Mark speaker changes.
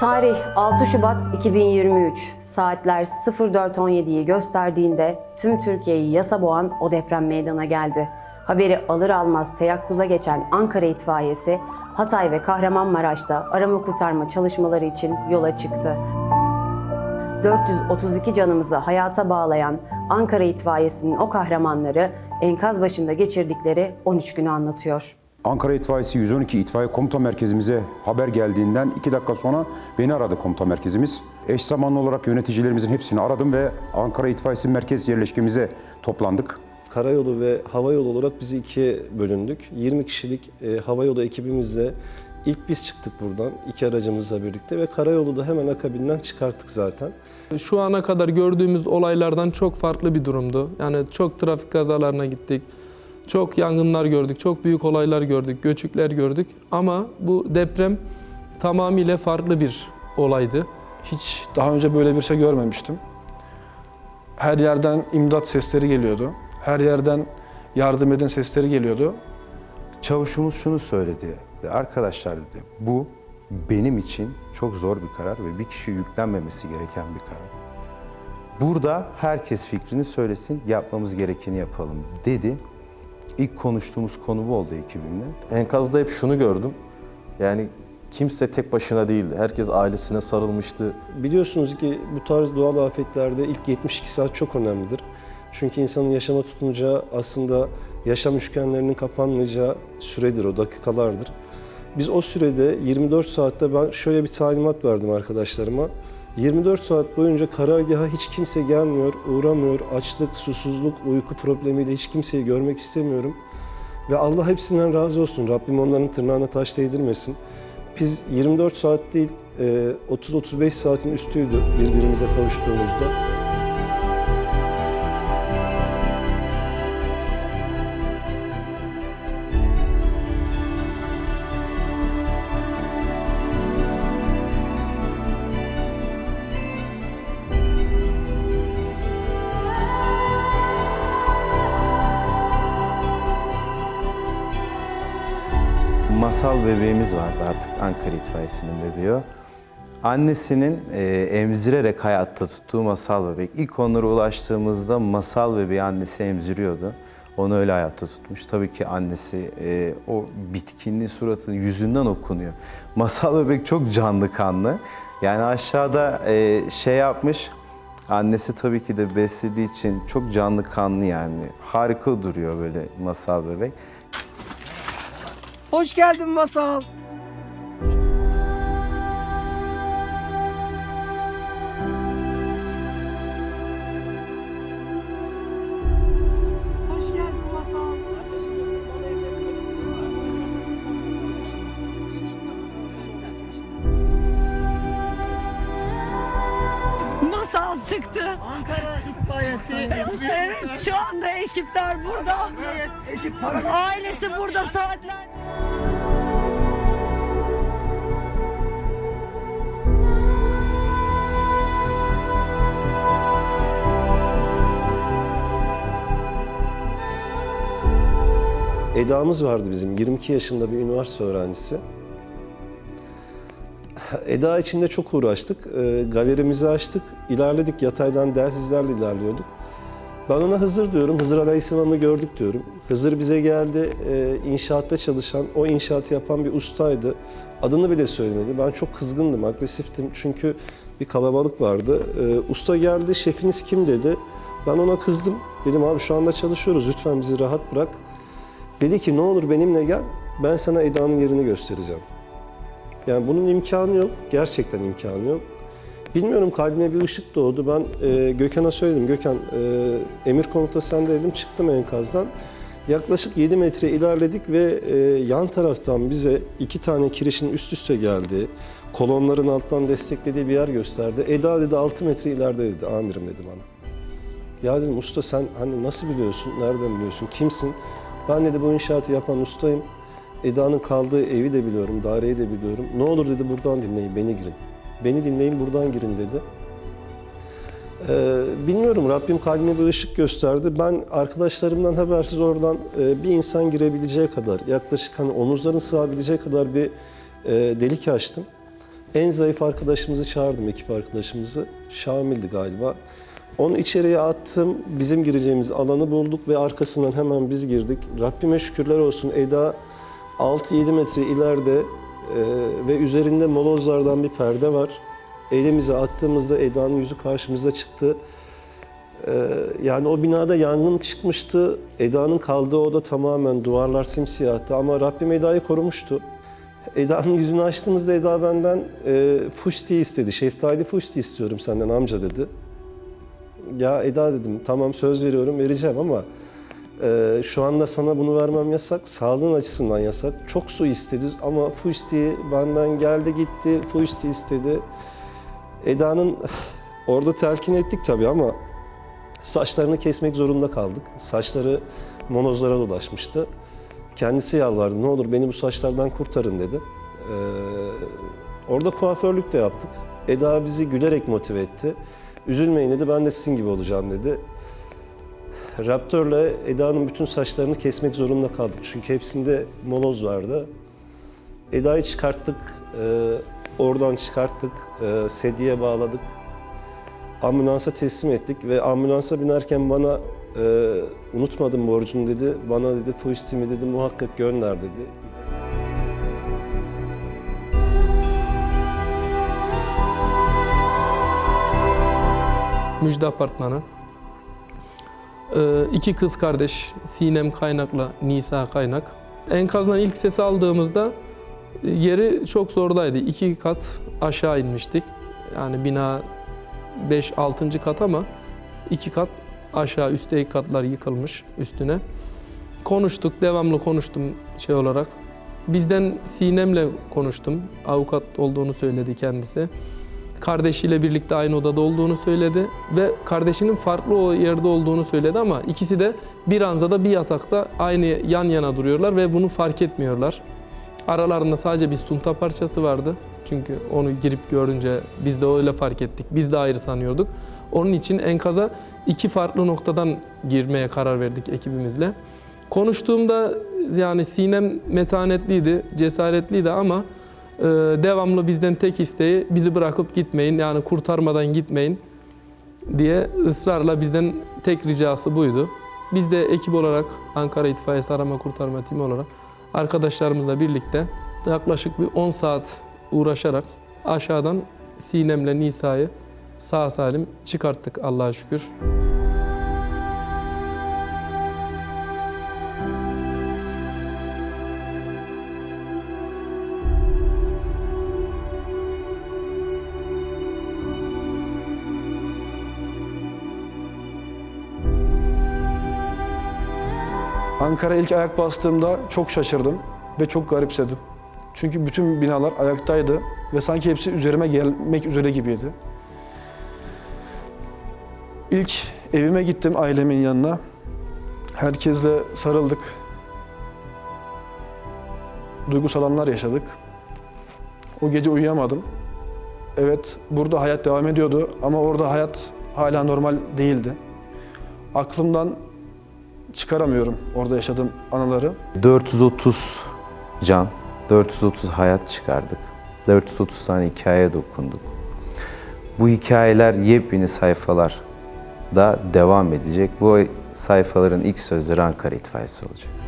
Speaker 1: Tarih 6 Şubat 2023 saatler 04.17'yi gösterdiğinde tüm Türkiye'yi yasa boğan o deprem meydana geldi. Haberi alır almaz teyakkuza geçen Ankara itfaiyesi Hatay ve Kahramanmaraş'ta arama kurtarma çalışmaları için yola çıktı. 432 canımızı hayata bağlayan Ankara itfaiyesinin o kahramanları enkaz başında geçirdikleri 13 günü anlatıyor.
Speaker 2: Ankara İtfaiyesi 112 İtfaiye Komuta Merkezimize haber geldiğinden 2 dakika sonra beni aradı komuta merkezimiz. Eş zamanlı olarak yöneticilerimizin hepsini aradım ve Ankara İtfaiyesi Merkez yerleşkemize toplandık.
Speaker 3: Karayolu ve havayolu olarak biz ikiye bölündük. 20 kişilik e, havayolu ekibimizle ilk biz çıktık buradan iki aracımızla birlikte ve karayolu da hemen akabinden çıkarttık zaten.
Speaker 4: Şu ana kadar gördüğümüz olaylardan çok farklı bir durumdu. Yani çok trafik kazalarına gittik. Çok yangınlar gördük, çok büyük olaylar gördük, göçükler gördük. Ama bu deprem tamamıyla farklı bir olaydı.
Speaker 5: Hiç daha önce böyle bir şey görmemiştim. Her yerden imdat sesleri geliyordu. Her yerden yardım edin sesleri geliyordu.
Speaker 6: Çavuşumuz şunu söyledi. Arkadaşlar dedi bu benim için çok zor bir karar ve bir kişi yüklenmemesi gereken bir karar. Burada herkes fikrini söylesin, yapmamız gerekeni yapalım dedi. İlk konuştuğumuz konu bu oldu ekibimle.
Speaker 7: Enkazda hep şunu gördüm. Yani kimse tek başına değildi. Herkes ailesine sarılmıştı.
Speaker 3: Biliyorsunuz ki bu tarz doğal afetlerde ilk 72 saat çok önemlidir. Çünkü insanın yaşama tutunacağı aslında yaşam üçgenlerinin kapanmayacağı süredir, o dakikalardır. Biz o sürede 24 saatte ben şöyle bir talimat verdim arkadaşlarıma. 24 saat boyunca karargaha hiç kimse gelmiyor, uğramıyor. Açlık, susuzluk, uyku problemiyle hiç kimseyi görmek istemiyorum. Ve Allah hepsinden razı olsun. Rabbim onların tırnağına taş değdirmesin. Biz 24 saat değil, e, 30-35 saatin üstüydü birbirimize kavuştuğumuzda.
Speaker 6: Masal bebeğimiz vardı artık Ankara İtfaiyesi'nin bebeği. Annesinin e, emzirerek hayatta tuttuğu masal bebek. İlk onlara ulaştığımızda masal bebeği annesi emziriyordu. Onu öyle hayatta tutmuş. Tabii ki annesi e, o bitkinliği suratının yüzünden okunuyor. Masal bebek çok canlı kanlı. Yani aşağıda e, şey yapmış, annesi tabii ki de beslediği için çok canlı kanlı yani. Harika duruyor böyle masal bebek.
Speaker 8: Hoş geldin Masal. Çıktı.
Speaker 9: Ankara itfaiyesi.
Speaker 8: Evet şu anda ekipler burada.
Speaker 9: Ekip para
Speaker 8: Ailesi burada saatler.
Speaker 3: Eda'mız vardı bizim, 22 yaşında bir üniversite öğrencisi. Eda için de çok uğraştık. E, galerimizi açtık, ilerledik. Yataydan dersizlerle ilerliyorduk. Ben ona Hızır diyorum, Hızır Aleyhisselam'ı gördük diyorum. Hızır bize geldi, e, inşaatta çalışan, o inşaatı yapan bir ustaydı. Adını bile söylemedi. Ben çok kızgındım, agresiftim. Çünkü bir kalabalık vardı. E, usta geldi, şefiniz kim dedi. Ben ona kızdım. Dedim abi şu anda çalışıyoruz, lütfen bizi rahat bırak. Dedi ki ne olur benimle gel, ben sana Eda'nın yerini göstereceğim. Yani bunun imkanı yok, gerçekten imkanı yok. Bilmiyorum kalbime bir ışık doğdu. Ben e, Gökhan'a söyledim. Gökhan, e, emir komuta sende dedim. Çıktım enkazdan. Yaklaşık 7 metre ilerledik ve e, yan taraftan bize iki tane kirişin üst üste geldiği, kolonların alttan desteklediği bir yer gösterdi. Eda dedi 6 metre ileride dedi, amirim dedi bana. Ya dedim usta sen hani nasıl biliyorsun, nereden biliyorsun, kimsin? Ben dedi bu inşaatı yapan ustayım. Eda'nın kaldığı evi de biliyorum, daireyi de biliyorum. Ne olur dedi buradan dinleyin, beni girin. Beni dinleyin, buradan girin dedi. Ee, bilmiyorum Rabbim kalbime bir ışık gösterdi. Ben arkadaşlarımdan habersiz oradan e, bir insan girebileceği kadar, yaklaşık hani omuzların sığabileceği kadar bir e, delik açtım. En zayıf arkadaşımızı çağırdım, ekip arkadaşımızı. Şamil'di galiba. Onu içeriye attım. Bizim gireceğimiz alanı bulduk ve arkasından hemen biz girdik. Rabbime şükürler olsun Eda 6-7 metre ileride e, ve üzerinde molozlardan bir perde var. Elimize attığımızda Eda'nın yüzü karşımıza çıktı. Ee, yani o binada yangın çıkmıştı. Eda'nın kaldığı oda tamamen duvarlar simsiyahtı ama Rabbim Eda'yı korumuştu. Eda'nın yüzünü açtığımızda Eda benden e, fuşti istedi. Şeftali fuşti istiyorum senden amca dedi. Ya Eda dedim tamam söz veriyorum vereceğim ama e, şu anda sana bunu vermem yasak. Sağlığın açısından yasak. Çok su istedi ama fuşti benden geldi gitti. Fuşti istedi. Eda'nın orada telkin ettik tabii ama Saçlarını kesmek zorunda kaldık. Saçları monozlara dolaşmıştı. Kendisi yalvardı. Ne olur beni bu saçlardan kurtarın dedi. Ee, orada kuaförlük de yaptık. Eda bizi gülerek motive etti. Üzülmeyin dedi. Ben de sizin gibi olacağım dedi. Raptörle Eda'nın bütün saçlarını kesmek zorunda kaldık. Çünkü hepsinde moloz vardı. Eda'yı çıkarttık. e, oradan çıkarttık. E, sediye bağladık ambulansa teslim ettik ve ambulansa binerken bana e, unutmadım borcunu dedi. Bana dedi Fuistimi dedi muhakkak gönder dedi.
Speaker 4: Müjde Apartmanı. Ee, iki kız kardeş Sinem Kaynak'la Nisa Kaynak. Enkazdan ilk sesi aldığımızda e, yeri çok zordaydı. İki kat aşağı inmiştik. Yani bina 5-6. kat ama iki kat aşağı üstteki katlar yıkılmış üstüne. Konuştuk, devamlı konuştum şey olarak. Bizden Sinem'le konuştum. Avukat olduğunu söyledi kendisi. Kardeşiyle birlikte aynı odada olduğunu söyledi ve kardeşinin farklı o yerde olduğunu söyledi ama ikisi de bir anzada bir yatakta aynı yan yana duruyorlar ve bunu fark etmiyorlar. Aralarında sadece bir sunta parçası vardı. Çünkü onu girip görünce biz de öyle fark ettik. Biz de ayrı sanıyorduk. Onun için enkaza iki farklı noktadan girmeye karar verdik ekibimizle. Konuştuğumda yani Sinem metanetliydi, cesaretliydi ama devamlı bizden tek isteği bizi bırakıp gitmeyin yani kurtarmadan gitmeyin diye ısrarla bizden tek ricası buydu. Biz de ekip olarak Ankara İtfaiyesi Arama Kurtarma Timi olarak arkadaşlarımızla birlikte yaklaşık bir 10 saat uğraşarak aşağıdan Sinem'le Nisa'yı sağ salim çıkarttık Allah'a şükür.
Speaker 5: Ankara ilk ayak bastığımda çok şaşırdım ve çok garipsedim. Çünkü bütün binalar ayaktaydı ve sanki hepsi üzerime gelmek üzere gibiydi. İlk evime gittim ailemin yanına. Herkesle sarıldık. Duygusal anlar yaşadık. O gece uyuyamadım. Evet, burada hayat devam ediyordu ama orada hayat hala normal değildi. Aklımdan çıkaramıyorum orada yaşadığım anıları.
Speaker 6: 430 can, 430 hayat çıkardık. 430 tane hikaye dokunduk. Bu hikayeler yepyeni sayfalar da devam edecek. Bu sayfaların ilk sözleri Ankara itfaiyesi olacak.